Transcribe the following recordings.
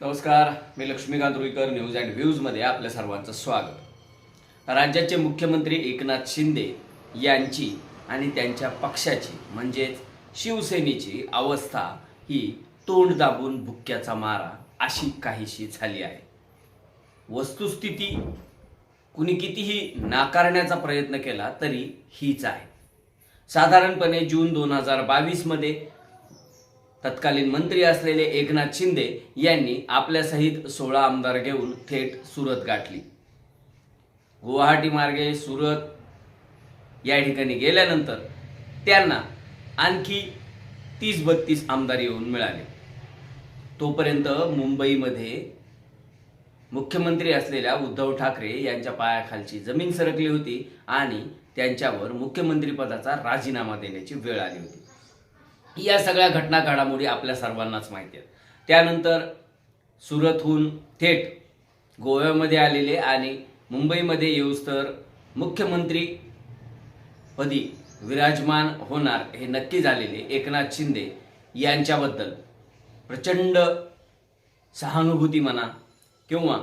नमस्कार मी Laxmikant Ruikar news and व्ह्यूजमध्ये आपल्या सर्वांचं स्वागत. राज्याचे मुख्यमंत्री एकनाथ शिंदे यांची आणि त्यांच्या पक्षाची म्हणजेच शिवसेनेची अवस्था ही तोंड दाबून भुक्क्याचा मारा अशी काहीशी झाली आहे. वस्तुस्थिती कुणी कितीही नाकारण्याचा प्रयत्न केला तरी हीच आहे. साधारणपणे जून दोन हजार बावीसमध्ये तत्कालीन मंत्री असलेले एकनाथ शिंदे यांनी आपल्यासहित सोळा आमदार घेऊन थेट सुरत गाठली. गुवाहाटी मार्गे सुरत या ठिकाणी गेल्यानंतर त्यांना आणखी तीस बत्तीस आमदार येऊन मिळाले. तोपर्यंत मुंबईमध्ये मुख्यमंत्री असलेल्या उद्धव ठाकरे यांच्या पायाखालची जमीन सरकली होती आणि त्यांच्यावर मुख्यमंत्रीपदाचा राजीनामा देण्याची वेळ आली होती. या सगळ्या घटना घडामोडी आपल्या सर्वांनाच माहिती आहेत त्यानंतर सुरतहून थेट गोव्यामध्ये आलेले आणि मुंबईमध्ये येऊस तर मुख्यमंत्री पदी विराजमान होणार हे नक्की झालेले एकनाथ शिंदे यांच्याबद्दल प्रचंड सहानुभूती म्हणा किंवा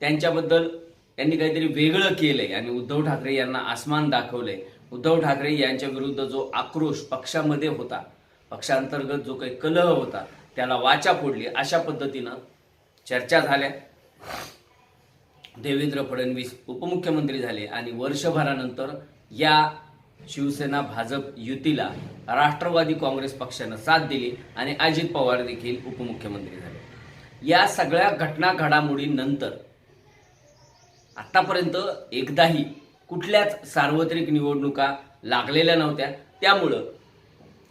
त्यांच्याबद्दल त्यांनी काहीतरी वेगळं केलंय. आणि उद्धव ठाकरे यांना आसमान दाखवलंय. उद्धव ठाकरे यांच्या विरुद्ध जो आक्रोश पक्षामध्ये होता पक्षांतर्गत जो काही कलह होता त्याला वाचा फोडली. अशा पद्धतीनं चर्चा झाल्या. देवेंद्र फडणवीस उपमुख्यमंत्री झाले आणि वर्षभरानंतर या शिवसेना भाजप युतीला राष्ट्रवादी काँग्रेस पक्षानं साथ दिली आणि अजित पवार देखील उपमुख्यमंत्री झाले. या सगळ्या घटना घडामोडीनंतर आतापर्यंत एकदाही कुठल्याच सार्वत्रिक निवडणुका लागलेल्या नव्हत्या. त्यामुळं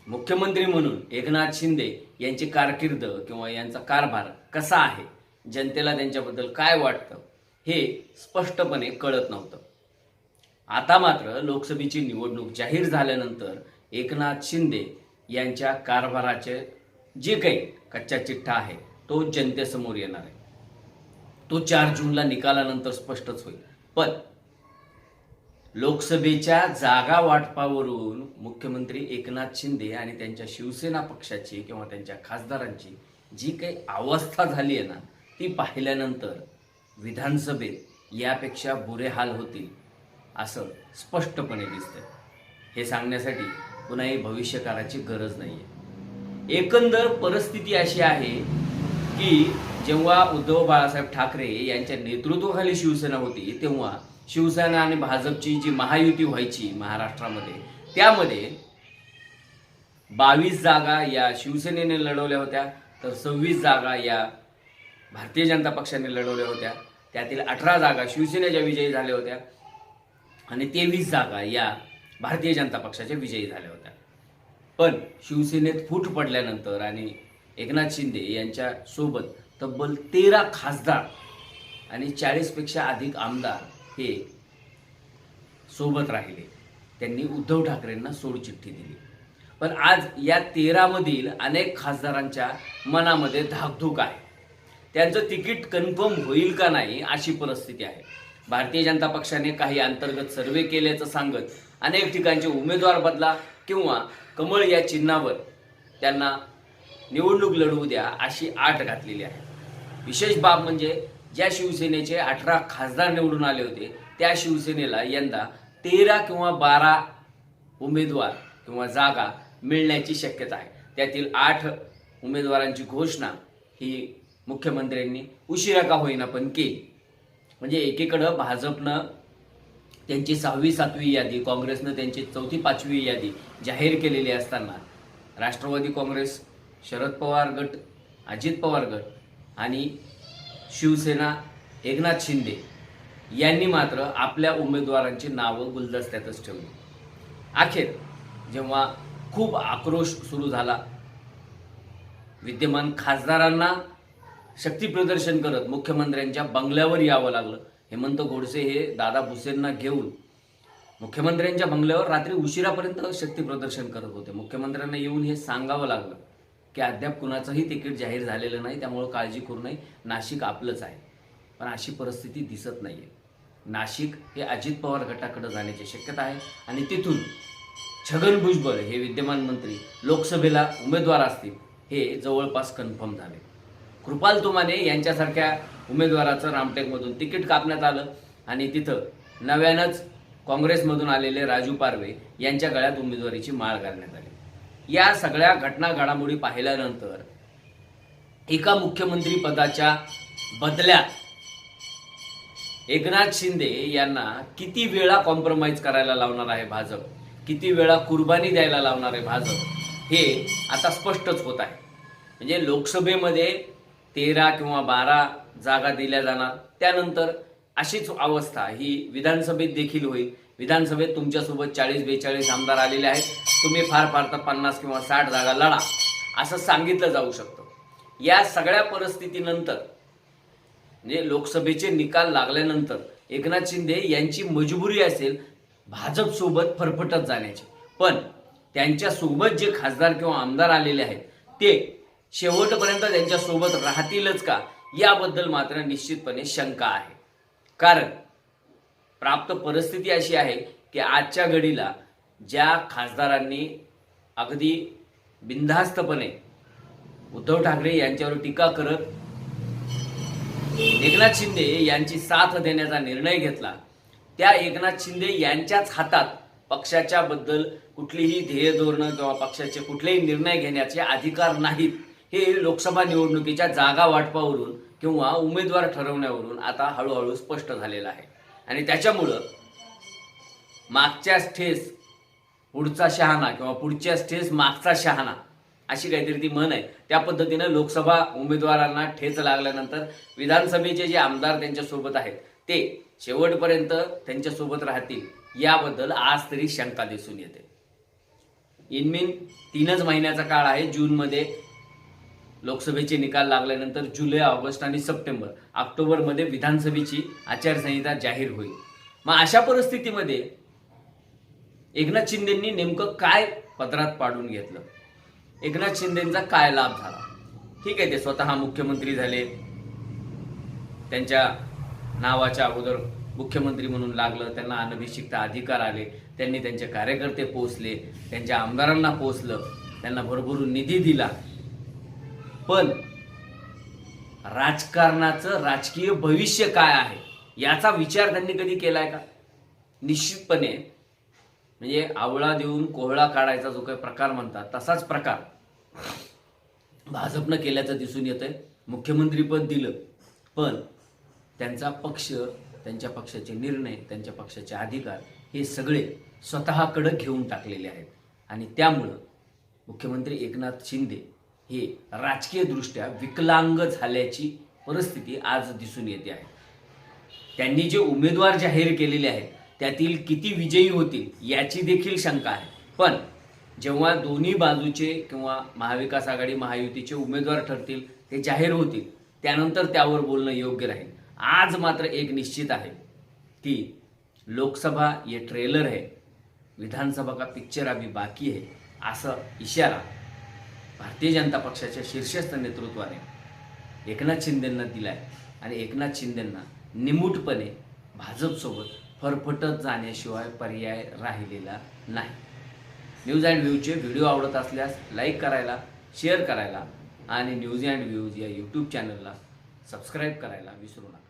मुख्यमंत्री म्हणून एकनाथ शिंदे यांची कारकीर्द किंवा यांचा कारभार कसा आहे? जनतेला त्यांच्याबद्दल काय वाटतं? हे स्पष्टपणे कळत नव्हतं. आता मात्र लोकसभेची निवडणूक जाहीर झाल्यानंतर एकनाथ शिंदे यांच्या कारभाराचे जे काही कच्चा चिठ्ठा आहे तो जनतेसमोर येणार आहे. तो चार जूनला निकालानंतर स्पष्टच होईल. पण लोकसभेच्या जागा वाटपावरून मुख्यमंत्री एकनाथ शिंदे आणि त्यांच्या शिवसेना पक्षाची किंवा त्यांच्या खासदारांची जी काही अवस्था झाली आहे ना ती पाहिल्यानंतर विधानसभेत यापेक्षा बुरे हाल होतील असं स्पष्टपणे दिसतंय. हे सांगण्यासाठी कुणाही भविष्यकाराची गरज नाही आहे एकंदर परिस्थिती अशी आहे की जेव्हा उद्धव बाळासाहेब ठाकरे यांच्या नेतृत्वाखाली शिवसेना होती तेव्हा शिवसेना आणि भाजपची जी महायुती व्हायची महाराष्ट्रामध्ये त्यामध्ये बावीस जागा या शिवसेनेने लढवल्या होत्या तर सव्वीस जागा या भारतीय जनता पक्षाने लढवल्या होत्या. त्यातील अठरा जागा शिवसेनेच्या विजयी झाल्या होत्या आणि तेवीस जागा या भारतीय जनता पक्षाच्या विजयी झाल्या होत्या. पण शिवसेनेत फूट पडल्यानंतर आणि एकनाथ शिंदे यांच्या सोबत तब्बल तेरा खासदार आणि चाळीसपेक्षा अधिक आमदार हे सोबत राहिले. त्यांनी उद्धव ठाकरेंना सोडचिठ्ठी दिली. पण आज या तेरामधील अनेक खासदारांच्या मनामध्ये धाकधूक आहे. त्यांचं तिकीट कन्फर्म होईल का नाही अशी परिस्थिती आहे. भारतीय जनता पक्षाने काही अंतर्गत सर्वे केल्याचं सांगत अनेक ठिकाणचे उमेदवार बदला किंवा कमळ या चिन्हावर त्यांना निवडणूक लढवू द्या अशी आट घातलेली आहे. विशेष बाब म्हणजे ज्या शिवसेनेचे अठरा खासदार निवडून आले होते त्या शिवसेनेला यंदा तेरा किंवा बारा उमेदवार किंवा जागा मिळण्याची शक्यता आहे. त्यातील आठ उमेदवारांची घोषणा ही मुख्यमंत्र्यांनी उशिरा का होईना पण केली. म्हणजे एकीकडं भाजपनं त्यांची सहावी सातवी यादी काँग्रेसनं त्यांची चौथी पाचवी यादी जाहीर केलेली असताना राष्ट्रवादी काँग्रेस शरद पवार गट अजित पवार गट आणि शिवसेना एकनाथ शिंदे यांनी मात्र आपल्या उमेदवारांची नावं गुलदस्त्यातच ठेवली. अखेर जेव्हा खूप आक्रोश सुरू झाला विद्यमान खासदारांना शक्तीप्रदर्शन करत मुख्यमंत्र्यांच्या बंगल्यावर यावं लागलं. हेमंत गोडसे हे दादा भुसेंना घेऊन मुख्यमंत्र्यांच्या बंगल्यावर रात्री उशिरापर्यंत शक्तीप्रदर्शन करत होते. मुख्यमंत्र्यांना येऊन हे सांगावं लागलं. की अद्याप कुणाचंही तिकीट जाहीर झालेलं नाही त्यामुळं काळजी करू नये. नाशिक आपलंच आहे. पण अशी परिस्थिती दिसत नाही आहे नाशिक हे अजित पवार गटाकडे जाण्याची शक्यता आहे आणि तिथून छगन भुजबळ हे विद्यमान मंत्री लोकसभेला उमेदवार असतील हे जवळपास कन्फर्म झाले. कृपाल तुमाने यांच्यासारख्या उमेदवाराचं रामटेकमधून तिकीट कापण्यात आलं आणि तिथं नव्यानंच काँग्रेसमधून आलेले राजू पारवे यांच्या गळ्यात उमेदवारीची माळ घालण्यात आली. या सगळ्या घटना घडामोडी पाहिल्यानंतर एका मुख्यमंत्री पदाच्या बदल्यात एकनाथ शिंदे यांना किती वेळा कॉम्प्रोमाइज करायला लावणार आहे भाजप? किती वेळा कुर्बानी द्यायला लावणार आहे भाजप? हे आता स्पष्टच होत आहे. म्हणजे लोकसभेमध्ये तेरा किंवा बारा जागा दिल्या जाणार. त्यानंतर अशीच अवस्था ही विधानसभेत देखील होईल. विधानसभेत तुमच्यासोबत चाळीस बेचाळीस आमदार आलेले आहेत. तुम्ही फार फार तर पन्नास किंवा साठ जागा लढा. असं सांगितलं जाऊ शकतं. या सगळ्या परिस्थितीनंतर म्हणजे लोकसभेचे निकाल लागल्यानंतर एकनाथ शिंदे यांची मजबुरी असेल भाजप सोबत फरफटत जाण्याची. पण त्यांच्यासोबत जे खासदार किंवा आमदार आलेले आहेत ते शेवटपर्यंत त्यांच्यासोबत राहतीलच का? याबद्दल मात्र निश्चितपणे शंका आहे. कारण प्राप्त परिस्थिती अशी आहे की आजच्या घडीला ज्या खासदारांनी अगदी बिनधास्तपणे उद्धव ठाकरे यांच्यावर टीका करत एकनाथ शिंदे यांची साथ देण्याचा निर्णय घेतला त्या एकनाथ शिंदे यांच्याच हातात पक्षाच्या बद्दल कुठलीही ध्येय धोरणं किंवा पक्षाचे कुठलेही निर्णय घेण्याचे अधिकार नाहीत हे लोकसभा निवडणुकीच्या जागा वाटपावरून किंवा उमेदवार ठरवण्यावरून आता हळूहळू स्पष्ट झालेलं आहे. आणि त्याच्यामुळं मागच्या ठेस पुढचा शहाणा किंवा पुढच्या ठेस मागचा शहाणा अशी काहीतरी ती म्हण आहे. त्या पद्धतीनं लोकसभा उमेदवारांना ठेच लागल्यानंतर विधानसभेचे जे आमदार त्यांच्यासोबत आहेत ते शेवटपर्यंत त्यांच्यासोबत राहतील याबद्दल आज तरी शंका दिसून येते. इनमिन तीनच महिन्याचा काळ आहे जूनमध्ये लोकसभेचे निकाल लागल्यानंतर जुलै ऑगस्ट आणि सप्टेंबर ऑक्टोबरमध्ये विधानसभेची आचारसंहिता जाहीर होईल. मग अशा परिस्थितीमध्ये एकनाथ शिंदेंनी नेमकं काय पत्रात पाडून घेतलं? एकनाथ शिंदेंचा काय लाभ झाला? ठीक आहे ते स्वतः मुख्यमंत्री झाले. त्यांच्या नावाच्या अगोदर मुख्यमंत्री म्हणून लागलं त्यांना अनभिषिक्त अधिकार आले त्यांनी त्यांचे कार्यकर्ते पोचले त्यांच्या आमदारांना पोचलं त्यांना भरभरून निधी दिला. पण राजकारणाचं राजकीय भविष्य काय आहे याचा विचार त्यांनी कधी केलाय का? निश्चितपणे म्हणजे आवळा देऊन कोहळा काढायचा जो काही प्रकार म्हणतात तसाच प्रकार भाजपनं केल्याचं दिसून येतंय. मुख्यमंत्रीपद दिलं. पण त्यांचा पक्ष त्यांच्या पक्षाचे निर्णय त्यांच्या पक्षाचे अधिकार हे सगळे स्वतःकडं घेऊन टाकलेले आहेत. आणि त्यामुळं मुख्यमंत्री एकनाथ शिंदे हे राजकीयदृष्ट्या विकलांग झाल्याची परिस्थिती आज दिसून येते आहे. त्यांनी जे उमेदवार जाहीर केलेले आहेत त्यातील किती विजयी होतील याची देखील शंका आहे. पण जेव्हा दोन्ही बाजूचे किंवा महाविकास आघाडी महायुतीचे उमेदवार ठरतील ते जाहीर होतील त्यानंतर त्यावर बोलणं योग्य राहील. आज मात्र एक निश्चित आहे की लोकसभा ये ट्रेलर है विधानसभा का पिक्चर अभी बाकी है असं इशारा भारतीय जनता पक्षाच्या शीर्षस्थ नेतृत्वाने एकनाथ शिंदेंना दिलाय आणि एकनाथ शिंदेंना निमूटपणे भाजपसोबत फरफटत जाण्याशिवाय पर्याय राहिलेला नाही. न्यूज अँड व्ह्यूजचे व्हिडिओ आवडत असल्यास लाईक करायला शेअर करायला आणि न्यूज अँड व्ह्यूज या यूट्यूब चॅनलला सबस्क्राईब करायला विसरू नका.